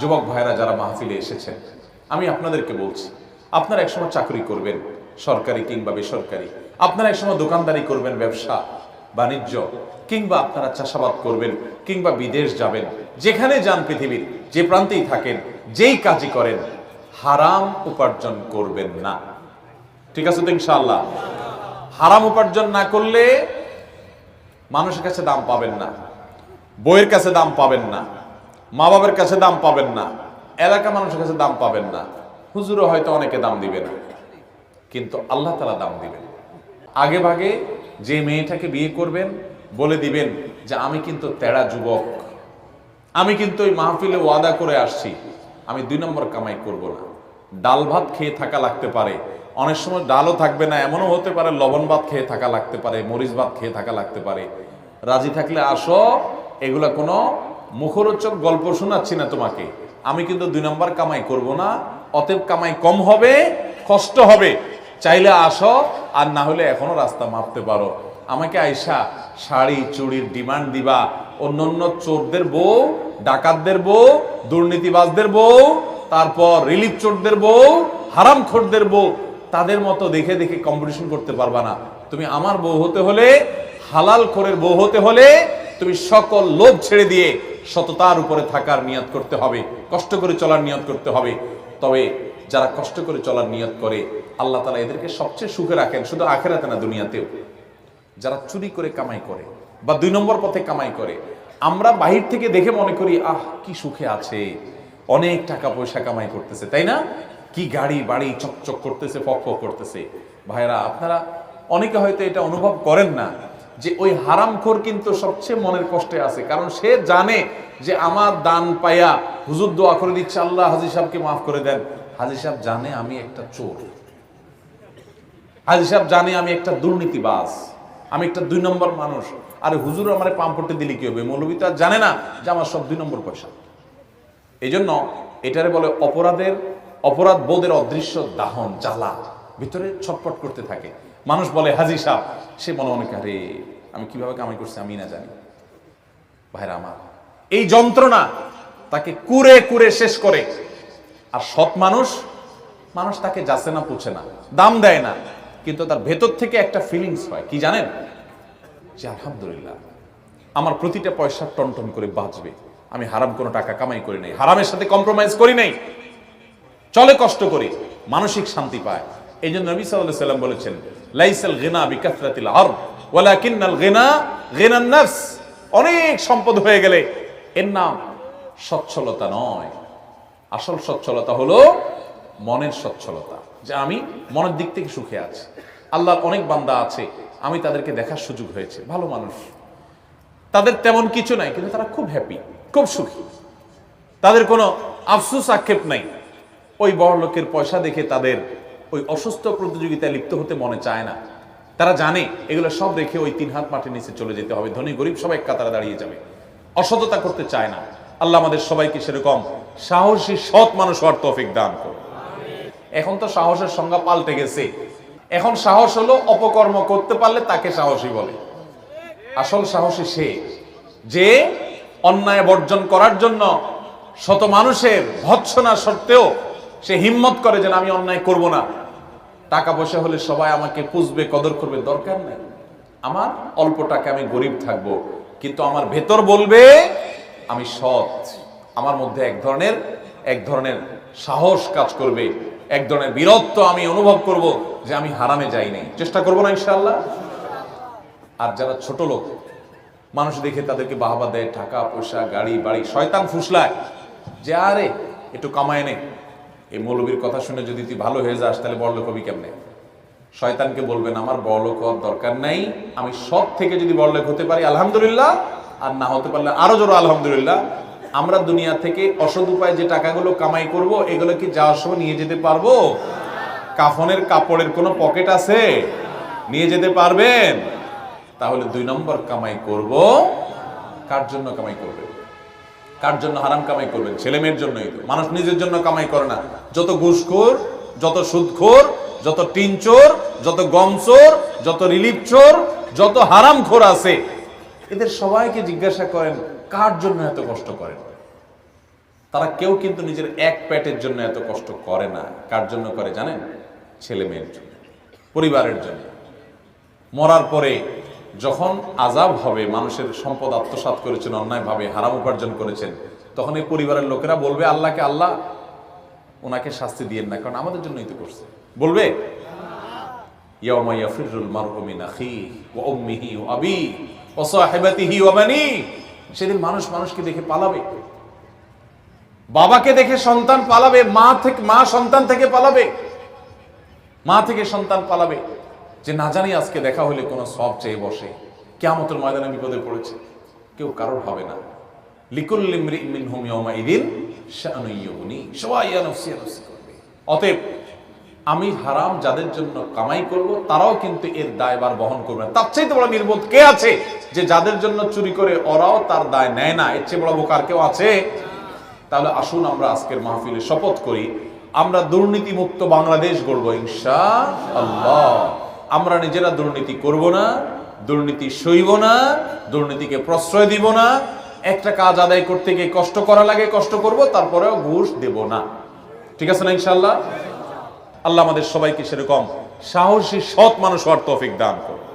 যুবক ভাইরা যারা মাহফিলে এসেছেন, আমি আপনাদেরকে বলছি, আপনারা একসময় চাকরি করবেন, সরকারি কিংবা বেসরকারি। আপনারা একসময় দোকানদারি করবেন, ব্যবসা, বাণিজ্য, কিংবা আপনারা চাষাবাদ করবেন, কিংবা বিদেশ যাবেন, যেখানে যান পৃথিবীর, যে প্রান্তেই থাকেন, যেই কাজই করেন, হারাম উপার্জন করবেন না। ঠিক আছে তো ইনশাআল্লাহ? হারাম উপার্জন না করলে মানুষের কাছে দাম পাবেন না, বইয়ের কাছে দাম পাবেন না। মা বাবার কাছে দাম পাবেন না এলাকা মানুষের কাছে দাম পাবেন না। হুজুরও হয়তো অনেকে দাম দিবে না, কিন্তু আল্লাহ তালা দাম দিবেন। আগে ভাগে যে মেয়েটাকে বিয়ে করবেন, বলে দিবেন যে, আমি কিন্তু তেড়া যুবক, আমি কিন্তু ওই মাহফিলে ওয়াদা করে আসছি, আমি দুই নম্বর কামাই করব না। ডাল ভাত খেয়ে থাকা লাগতে পারে, অনেক সময় ডালও থাকবে না, এমনও হতে পারে লবণ ভাত খেয়ে থাকা লাগতে পারে, মরিচ ভাত খেয়ে থাকা লাগতে পারে। রাজি থাকলে আসো, এগুলা কোনো মুখরোচক গল্প শোনাচ্ছি না তোমাকে। আমি কিন্তু দুই নম্বর কামাই করব না, অতএব কামাই কম হবে, কষ্ট হবে। চাইলে আসো, আর না হলে এখনও রাস্তা মাপতে পারো। আমাকে আইসা শাড়ি, চুড়ির ডিমান্ড দিবা। অন্য অন্য চোরদের বউ, ডাকাতদের বউ, দুর্নীতিবাজদের বউ, তারপর রিলিফ চোরদের বউ হারাম খোরদের বউ, তাদের মতো দেখে দেখে কম্পিটিশন করতে পারবা না। তুমি আমার বউ হতে হলে, হালাল খোরের বউ হতে হলে, তুমি সকল লোভ ছেড়ে দিয়ে সততার উপরে থাকার নিয়ত করতে হবে, কষ্ট করে চলার নিয়ত করতে হবে। তবে যারা কষ্ট করে চলার নিয়ত করে, আল্লাহ তালা এদেরকে সবচেয়ে সুখে রাখেন শুধু আখেরাতে না, দুনিয়াতেও। যারা চুরি করে কামাই করে বা দুই নম্বর পথে কামাই করে, আমরা বাহির থেকে দেখে মনে করি, আহ, কি সুখে আছে। অনেক টাকা পয়সা কামাই করতেছে। তাই না? কি গাড়ি, বাড়ি চকচক করতেছে ফক করতেছে। ভাইরা আপনারা অনেকে হয়তো এটা অনুভব করেন না যে ওই হারামখোর কিন্তু সবচেয়ে মনের কষ্টে আছে। কারণ সে জানে যে আমার দান পাইয়া হুজুর দোয়া করে দিচ্ছে, আল্লাহ হাজি সাহেবকে মাফ করে দেন। হাজি সাহেব জানে আমি একটা চোর। হাজি সাহেব জানে আমি একটা দুর্নীতিবাজ। আমি একটা দুই নম্বর মানুষ। আরে হুজুর আমার পাম্পটে দিলে কি হবে? মৌলবী আর জানে না যে আমার সব দুই নম্বর পয়সা। এই জন্য এটারে বলে অপরাধের অপরাধ বোধের অদৃশ্য দাহন, জ্বালা। ভিতরে ছটপট করতে থাকে। মানুষ বলে, হাজি সাহ সে মনে মনে আরে, আমি কীভাবে কামাই করছি আমি না জানি। ভাইরা আমার, এই যন্ত্রণা তাকে কুরে কুরে শেষ করে। আর সৎ মানুষ মানুষ তাকে যাচ্ছে না পুছে না, দাম দেয় না। কিন্তু তার ভেতর থেকে একটা ফিলিংস হয়, কি জানেন? যে আলহামদুলিল্লাহ, আমার প্রতিটা পয়সা টনটন করে বাঁচবে। আমি হারাম কোনো টাকা কামাই করি নাই, হারামের সাথে কম্প্রোমাইজ করি নাই। চলে কষ্ট করি, মানসিক শান্তি পায়। এই জন্য নবী সাল্লাল্লাহু সাল্লাম বলেছেন, লাইসাল গিনা বিকাসরাতিল আরদ, ওয়ালাকিন্নাল গিনা গিনান নাফস। অনেক সম্পদ হয়ে গেলে এর নাম সচ্ছলতা নয়। আসল সচ্ছলতা হলো মনের সচ্ছলতা, যে আমি মনের দিক থেকে সুখে আছি। আল্লাহর অনেক বান্দা আছে, আমি তাদেরকে দেখার সুযোগ হয়েছে, ভালো মানুষ। তাদের তেমন কিছু নাই, কিন্তু তারা খুব হ্যাপি খুব সুখী। তাদের কোনো আফসোস আক্ষেপ নাই। ওই বড় লোকের পয়সা দেখে তাদের ওই অসুস্থ প্রতিযোগিতায় লিপ্ত হতে মনে চায় না। তারা জানে এগুলো সব রেখে ওই তিন হাত মাটির নিচে চলে যেতে হবে। ধনী গরিব সবাই কাতারে দাঁড়িয়ে যাবে। অসততা করতে চায় না। আল্লাহ আমাদের সবাইকে সেরকম সাহসী, সৎ মানুষ হওয়ার তৌফিক দান করুন। এখন তো সাহসের সংজ্ঞা পাল্টে গেছে। এখন সাহস হলো অপকর্ম করতে পারলে তাকে সাহসী বলে। আসল সাহসী সে যে অন্যায় বর্জন করার জন্য শত মানুষের ভৎসনা সত্ত্বেও সে হিম্মত করে যে আমি অন্যায় করব না। টাকা পয়সা হলে সবাই আমাকে পুষবে, কদর করবে, দরকার নেই। আমার অল্প টাকা আমি গরিব থাকব, কিন্তু আমার ভেতর বলবে, আমি সৎ। আমার মধ্যে এক ধরনের এক ধরনের সাহস কাজ করবে। এক ধরনের বীরত্ব আমি অনুভব করব যে আমি হারামে যাই নাই। চেষ্টা করব না, ইনশাআল্লাহ। আর যারা ছোট লোক, মানুষ দেখে তাদেরকে বাহাবা দেয়, টাকা, পয়সা, গাড়ি, বাড়ি, শয়তান ফুসলায়। যে আরে, একটু কামায় নে। এই মৌলবীর কথা শুনে যদি তুই ভালো হয়ে যাস, তাহলে বড়লোক হবি কেমনে? শয়তানকে বলবেন আমার বড়লোক হওয়ার দরকার নাই। আমি সব থেকে যদি বড়লোক হতে পারি, আলহামদুলিল্লাহ। আর না হতে পারলে আরও জোর আলহামদুলিল্লাহ। আমরা দুনিয়া থেকে অসৎ উপায়ে যে টাকাগুলো কামাই করব, এগুলো কি যাওয়ার সময় নিয়ে যেতে পারব? কাফনের কাপড়ের কোনো পকেট আছে? নিয়ে যেতে পারবেন? তাহলে দুই নম্বর কামাই করব। কার জন্য কামাই করবেন কার জন্য হারাম কামাই করবেন? ছেলে মেয়ের জন্যই তো। মানুষ নিজের জন্য কামাই করে না। যত ঘুষখোর, যত সুদখোর, যত টিন চোর যত গম চোর যত রিলিফ চোর যত হারাম খোর আছে, এদের সবাইকে জিজ্ঞাসা করেন, কার জন্য এত কষ্ট করেন? তারা কেউ কিন্তু নিজের এক প্যাটের জন্য এত কষ্ট করে না। কার জন্য করে জানেন? ছেলে মেয়ের জন্য, পরিবারের জন্য। মরার পরে যখন আজাব হবে, মানুষের সম্পদ আত্মসাৎ করেছেন, অন্যায়ভাবে হারাম উপার্জন করেছেন, তখন এই পরিবারের লোকেরা বলবে, আল্লাহকে আল্লাহ ওনাকে শাস্তি দিয়েন না, কারণ আমাদের জন্যই তো করছে। বলবে সেদিন মানুষ মানুষকে দেখে পালাবে। বাবাকে দেখে সন্তান পালাবে, মা থেকে, মা সন্তান থেকে পালাবে। মা থেকে সন্তান পালাবে। যে না জানি আজকে দেখা হলে কোনো সব চেয়ে বসে। কেমতের ময়দানে বিপদে পড়েছে। কেউ কারোর হবে না। লিকুল্লি মিনহুম ইয়াউমাইদিন শাআনুন ইউগনি। সবাই ইয়া নাফসি ইয়া নাফসি করবে। অতএব আমি হারাম যাদের জন্য কামাই করব, তারাও কিন্তু এর দায়বার বহন করবে না। তার চাইতে বড় নির্বোধ কে আছে? যে যাদের জন্য চুরি করে ওরাও তার দায় নেয় না। এর চেয়ে বড় বোকার কেউ আছে? তাহলে আসুন আমরা আজকের মাহফিলে শপথ করি। আমরা দুর্নীতি মুক্ত বাংলাদেশ গড়ব ইনশা আল্লাহ আমরা নিজেরা দুর্নীতি করব না, দুর্নীতি সইব না, দুর্নীতিকে প্রশ্রয় দিব না। একটা কাজ আদায় করতে গিয়ে কষ্ট করা লাগে, কষ্ট করব, তারপরেও ঘুষ দেব না। ঠিক আছে না ইনশাল্লাহ আল্লাহ আমাদের সবাইকে সেরকম সাহসী, সৎ মানুষ হওয়ার তৌফিক দান করুন।